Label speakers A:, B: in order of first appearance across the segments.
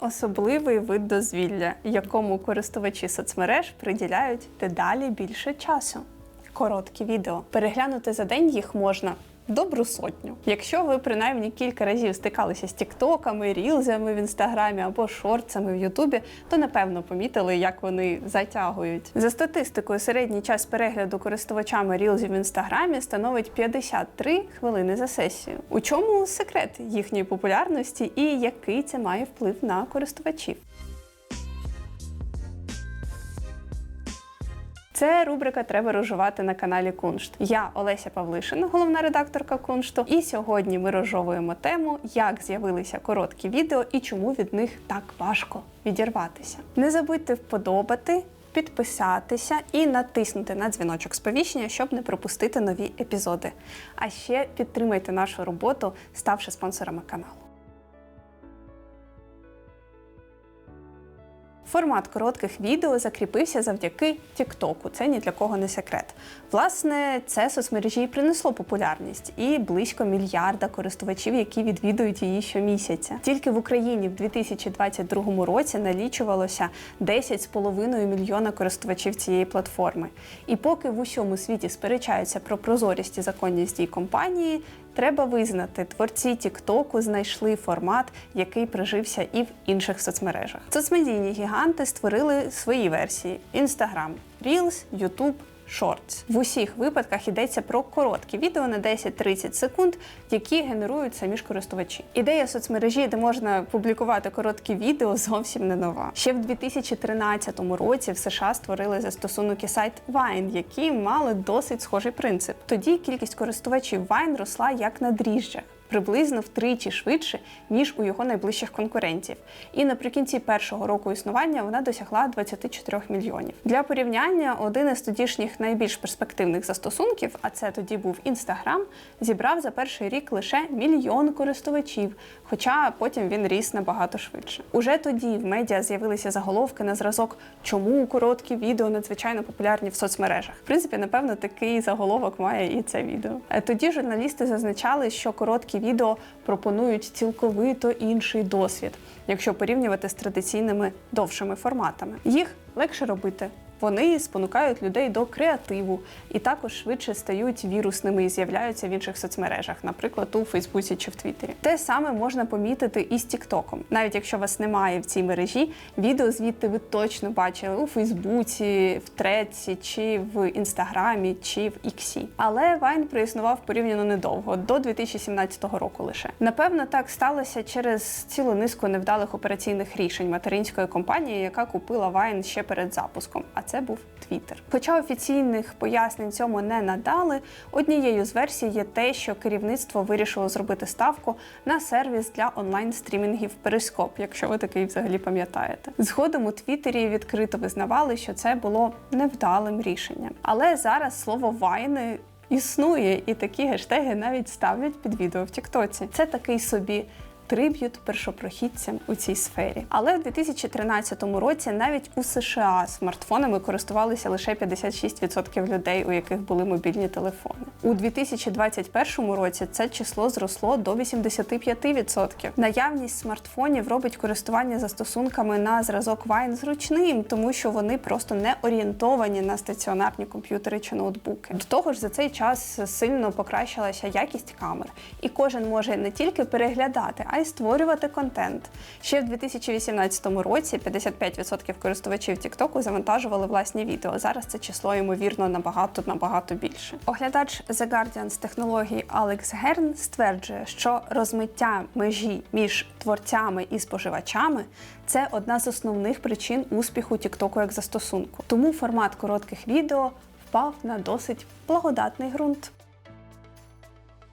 A: особливий вид дозвілля, якому користувачі соцмереж приділяють дедалі більше часу. Короткі відео. Переглянути за день їх можна добру сотню. Якщо ви принаймні кілька разів стикалися з тіктоками, рілзами в інстаграмі або шортсами в Ютубі, то напевно помітили, як вони затягують. За статистикою, середній час перегляду користувачами рілзів в інстаграмі становить 53 хвилини за сесію. У чому секрет їхньої популярності і який це має вплив на користувачів? Це рубрика Треба розжувати на каналі Куншт. Я Олеся Павлишина, головна редакторка Куншту. І сьогодні ми розжовуємо тему, як з'явилися короткі відео і чому від них так важко відірватися. Не забудьте вподобати. Підписатися і натиснути на дзвіночок сповіщення, щоб не пропустити нові епізоди. А ще підтримайте нашу роботу, ставши спонсорами каналу. Формат коротких відео закріпився завдяки Тіктоку. Це ні для кого не секрет. Власне, це соцмережі і принесло популярність і близько мільярда користувачів, які відвідують її щомісяця. Тільки в Україні в 2022 році налічувалося 10,5 мільйона користувачів цієї платформи. І поки в усьому світі сперечаються про прозорість і законність дій компанії, Треба визнати, творці Тіктоку знайшли формат, який прижився і в інших соцмережах. Соцмедійні гіганти створили свої версії: Instagram, Reels, YouTube, Shorts. В усіх випадках йдеться про короткі відео на 10-30 секунд, які генерують самі ж користувачі. Ідея соцмережі, де можна публікувати короткі відео, зовсім не нова. Ще в 2013 році в США створили застосунок і сайт Vine, які мали досить схожий принцип. Тоді кількість користувачів Vine росла як на дріжджах приблизно втричі швидше, ніж у його найближчих конкурентів. І наприкінці першого року існування вона досягла 24 мільйонів. Для порівняння один із тодішніх найбільш перспективних застосунків, а це тоді був Інстаграм, зібрав за перший рік лише мільйон користувачів, хоча потім він ріс набагато швидше. Уже тоді в медіа з'явилися заголовки на зразок, чому короткі відео надзвичайно популярні в соцмережах. В принципі, напевно, такий заголовок має і це відео. Е, тоді журналісти зазначали, що короткі відео пропонують цілковито інший досвід, якщо порівнювати з традиційними довшими форматами. Їх легше робити. Вони спонукають людей до креативу і також швидше стають вірусними і з'являються в інших соцмережах, наприклад, у Фейсбуці чи в Твіттері. Те саме можна помітити і з Тіктоком. Навіть якщо вас немає в цій мережі, відео звідти ви точно бачили у Фейсбуці, в Треці, чи в Інстаграмі, чи в Іксі. Але Вайн проіснував порівняно недовго, до 2017 року лише. Напевно, так сталося через цілу низку невдалих операційних рішень материнської компанії, яка купила Вайн ще перед запуском. А це був Твіттер. Хоча офіційних пояснень цьому не надали, однією з версій є те, що керівництво вирішило зробити ставку на сервіс для онлайн-стрімінгів Перископ, якщо ви такий взагалі пам'ятаєте. Згодом у Твіттері відкрито визнавали, що це було невдалим рішенням. Але зараз слово вайни. Існує, і такі гештеги навіть ставлять під відео в Тіктоці. Це такий собі триб'ют першопрохідцям у цій сфері. Але в 2013 році навіть у США смартфонами користувалися лише 56% людей, у яких були мобільні телефони. У 2021 році це число зросло до 85%. Наявність смартфонів робить користування застосунками на зразок Wine зручним, тому що вони просто не орієнтовані на стаціонарні комп'ютери чи ноутбуки. До того ж, за цей час сильно покращилася якість камер, і кожен може не тільки переглядати, а й створювати контент. Ще в 2018 році 55% користувачів TikTok завантажували власні відео. Зараз це число ймовірно набагато набагато більше. Оглядач The Guardian з технологій Алекс Герн стверджує, що розмиття межі між творцями і споживачами це одна з основних причин успіху TikTok як застосунку. Тому формат коротких відео впав на досить благодатний ґрунт.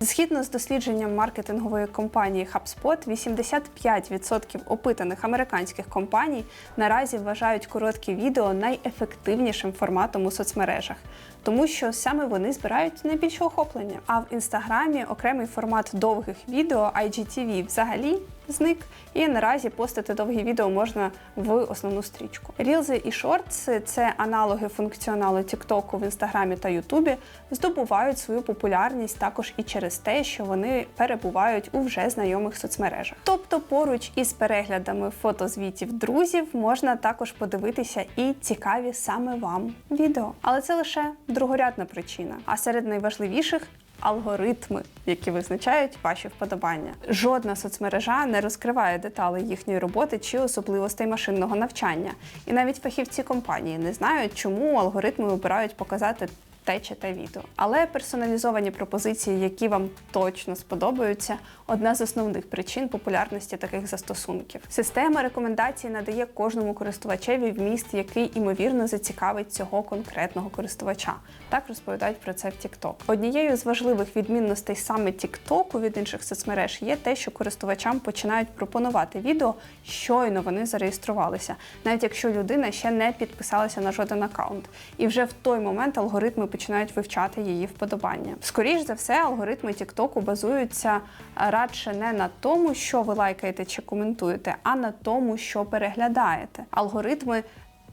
A: Згідно з дослідженням маркетингової компанії HubSpot, 85% опитаних американських компаній наразі вважають короткі відео найефективнішим форматом у соцмережах, тому що саме вони збирають найбільше охоплення. А в інстаграмі окремий формат довгих відео IGTV взагалі зник, і наразі постити довгі відео можна в основну стрічку. Рілзи і шортси це аналоги функціоналу TikTok в інстаграмі та Ютубі, здобувають свою популярність також і через те, що вони перебувають у вже знайомих соцмережах. Тобто, поруч із переглядами фотозвітів друзів можна також подивитися і цікаві саме вам відео. Але це лише другорядна причина. А серед найважливіших алгоритми, які визначають ваші вподобання. Жодна соцмережа не розкриває деталі їхньої роботи чи особливостей машинного навчання. І навіть фахівці компанії не знають, чому алгоритми обирають показати те чи те відео. Але персоналізовані пропозиції, які вам точно сподобаються, одна з основних причин популярності таких застосунків. Система рекомендацій надає кожному користувачеві вміст, який імовірно зацікавить цього конкретного користувача. Так розповідають про це в TikTok. Однією з важливих відмінностей саме TikTok від інших соцмереж є те, що користувачам починають пропонувати відео, щойно вони зареєструвалися, навіть якщо людина ще не підписалася на жоден аккаунт. І вже в той момент алгоритми починають вивчати її вподобання. Скоріш за все, алгоритми Тіктоку базуються радше не на тому, що ви лайкаєте чи коментуєте, а на тому, що переглядаєте. Алгоритми.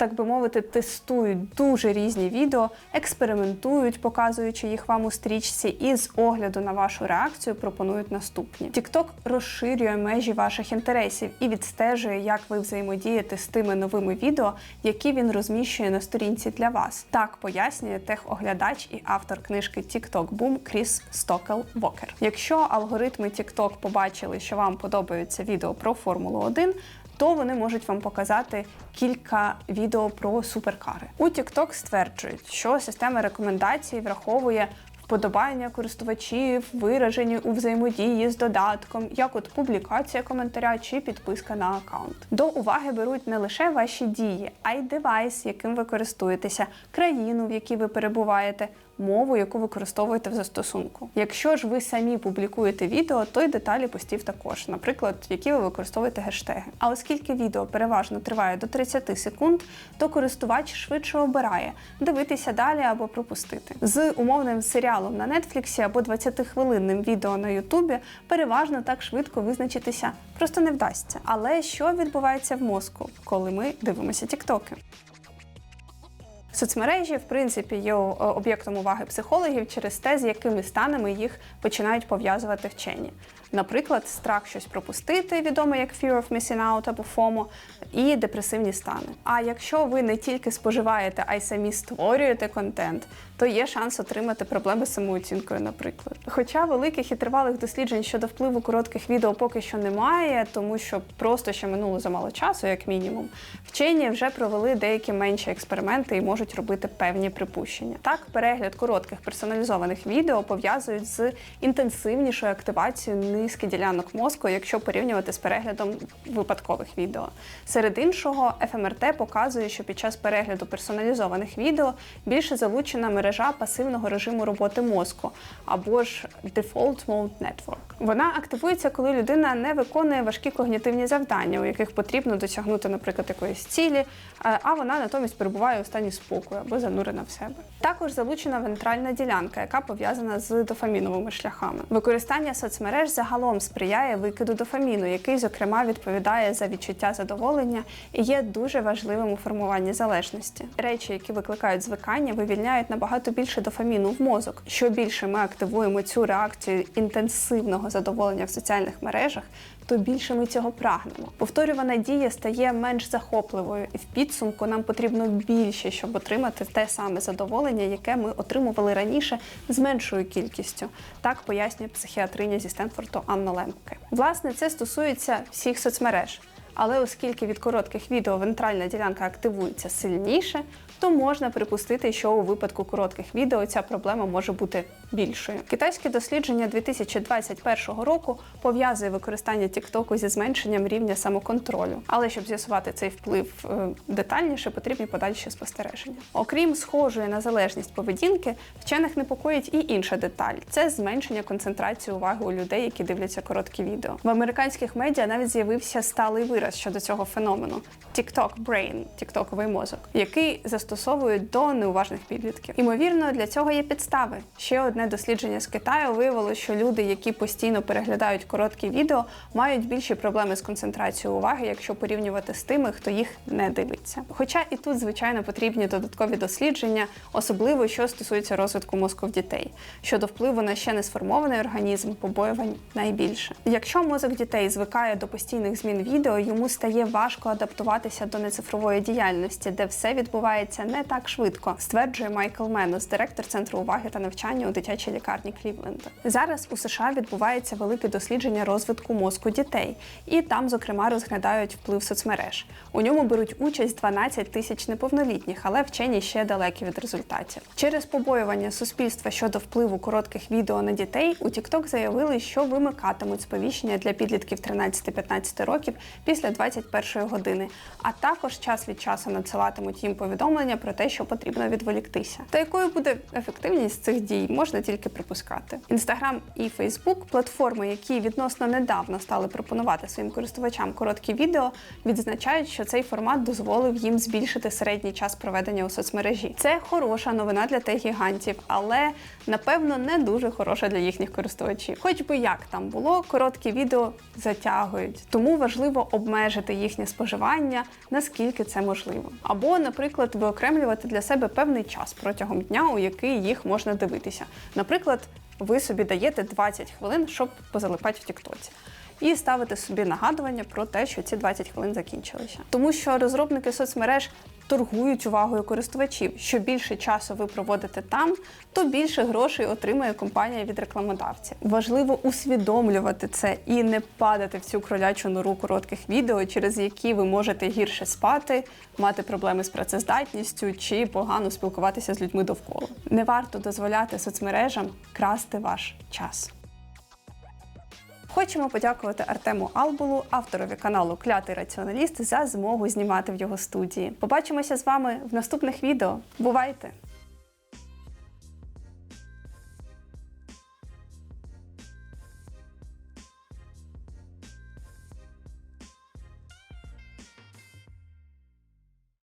A: Так би мовити, тестують дуже різні відео, експериментують, показуючи їх вам у стрічці, і з огляду на вашу реакцію пропонують наступні. TikTok розширює межі ваших інтересів і відстежує, як ви взаємодієте з тими новими відео, які він розміщує на сторінці для вас. Так пояснює техоглядач і автор книжки TikTok Boom Кріс Стокел Вокер. Якщо алгоритми TikTok побачили, що вам подобаються відео про Формулу 1, то вони можуть вам показати кілька відео про суперкари. У TikTok стверджують, що система рекомендацій враховує вподобання користувачів, виражені у взаємодії з додатком, як от публікація коментаря чи підписка на аккаунт. До уваги беруть не лише ваші дії, а й девайс, яким ви користуєтеся, країну, в якій ви перебуваєте. Мову, яку використовуєте в застосунку. Якщо ж ви самі публікуєте відео, то й деталі постів також, наприклад, які ви використовуєте гештеги. А оскільки відео переважно триває до 30 секунд, то користувач швидше обирає дивитися далі або пропустити. З умовним серіалом на Нетфліксі або 20-хвилинним відео на Ютубі переважно так швидко визначитися просто не вдасться. Але що відбувається в мозку, коли ми дивимося тіктоки? Соцмережі, в принципі, є об'єктом уваги психологів через те, з якими станами їх починають пов'язувати вчені. Наприклад, страх щось пропустити, відомо як fear of missing out або FOMO, і депресивні стани. А якщо ви не тільки споживаєте, а й самі створюєте контент, то є шанс отримати проблеми з самооцінкою, наприклад. Хоча великих і тривалих досліджень щодо впливу коротких відео поки що немає, тому що просто ще минуло замало часу, як мінімум, вчені вже провели деякі менші експерименти і можуть робити певні припущення. Так, перегляд коротких персоналізованих відео пов'язують з інтенсивнішою активацією низки ділянок мозку, якщо порівнювати з переглядом випадкових відео. Серед іншого, ФМРТ показує, що під час перегляду персоналізованих відео більше залучена мережа пасивного режиму роботи мозку або ж Default Mode Network. Вона активується, коли людина не виконує важкі когнітивні завдання, у яких потрібно досягнути, наприклад, якоїсь цілі, е, а вона натомість перебуває у стані спокою або занурена в себе. Також залучена вентральна ділянка, яка пов'язана з дофаміновими шляхами. Використання соцмереж загалом сприяє викиду дофаміну, який, зокрема, відповідає за відчуття задоволення і є дуже важливим у формуванні залежності. Речі, які викликають звикання, вивільняють набагато більше дофаміну в мозок. Що більше ми активуємо цю реакцію інтенсивного задоволення в соціальних мережах, то більше ми цього прагнемо. Повторювана дія стає менш захопливою, і в підсумку нам потрібно більше, щоб отримати те саме задоволення, яке ми отримували раніше з меншою кількістю. Так пояснює психіатриня зі Стенфорду Анна Лемке. Власне, це стосується всіх соцмереж. Але оскільки від коротких відео вентральна ділянка активується сильніше, то можна припустити, що у випадку коротких відео ця проблема може бути більшою. Китайське дослідження 2021 року пов'язує використання Тіктоку зі зменшенням рівня самоконтролю. Але щоб з'ясувати цей вплив е, детальніше, потрібні подальші спостереження. Окрім схожої на залежність поведінки, вчених непокоїть і інша деталь це зменшення концентрації уваги у людей, які дивляться короткі відео. В американських медіа навіть з'явився сталий вираз щодо цього феномену TikTok Brain, тіктоковий мозок, який застосовують до неуважних підлітків. Імовірно, для цього є підстави. Ще одне одне дослідження з Китаю виявило, що люди, які постійно переглядають короткі відео, мають більші проблеми з концентрацією уваги, якщо порівнювати з тими, хто їх не дивиться. Хоча і тут, звичайно, потрібні додаткові дослідження, особливо що стосується розвитку мозку в дітей. Щодо впливу на ще не сформований організм, побоювань найбільше. Якщо мозок дітей звикає до постійних змін відео, йому стає важко адаптуватися до нецифрової діяльності, де все відбувається не так швидко, стверджує Майкл Менус, директор центру уваги та навчання у дитячій лікарні Клівленда. Зараз у США відбувається велике дослідження розвитку мозку дітей, і там, зокрема, розглядають вплив соцмереж. У ньому беруть участь 12 тисяч неповнолітніх, але вчені ще далекі від результатів. Через побоювання суспільства щодо впливу коротких відео на дітей у TikTok заявили, що вимикатимуть сповіщення для підлітків 13-15 років після 21 години, а також час від часу надсилатимуть їм повідомлення про те, що потрібно відволіктися. Та якою буде ефективність цих дій, можна тільки припускати. Інстаграм і Фейсбук платформи, які відносно недавно стали пропонувати своїм користувачам короткі відео, відзначають, що цей формат дозволив їм збільшити середній час проведення у соцмережі. Це хороша новина для тих гігантів, але напевно не дуже хороша для їхніх користувачів. Хоч би як там було, короткі відео затягують, тому важливо обмежити їхнє споживання наскільки це можливо. Або, наприклад, виокремлювати для себе певний час протягом дня, у який їх можна дивитися. Наприклад, ви собі даєте 20 хвилин, щоб позалипати в Тіктоці. І ставити собі нагадування про те, що ці 20 хвилин закінчилися. Тому що розробники соцмереж торгують увагою користувачів. Що більше часу ви проводите там, то більше грошей отримує компанія від рекламодавців. Важливо усвідомлювати це і не падати в цю кролячу нору коротких відео, через які ви можете гірше спати, мати проблеми з працездатністю чи погано спілкуватися з людьми довкола. Не варто дозволяти соцмережам красти ваш час. Хочемо подякувати Артему Албулу, авторові каналу Клятий раціоналіст, за змогу знімати в його студії. Побачимося з вами в наступних відео. Бувайте!